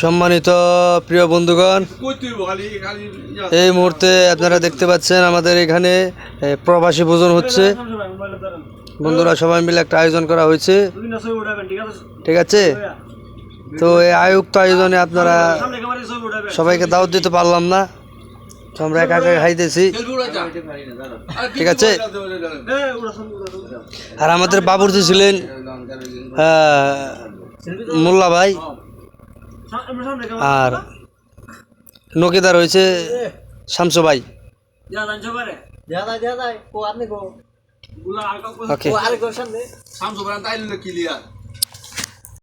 সম্মানিত প্রিয় বন্ধুগণ, এই মুহূর্তে আপনারা দেখতে পাচ্ছেন আমাদের এখানে প্রবাসী ভোজন হচ্ছে। বন্ধুরা সবাই মিলে একটা আয়োজন করা হয়েছে। ঠিক আছে? তো এই আয়ুক্ত আয়োজনে আপনারা সবাইকে দাওয়াত দিতে পারলাম না। তো আমরা একা একা খাইতেছি। ঠিক আছে? আর আমাদের বাবুর্চি ছিলেন মোল্লা ভাই। আর নকিদা রয়েছে শামসু ভাই। ওকে।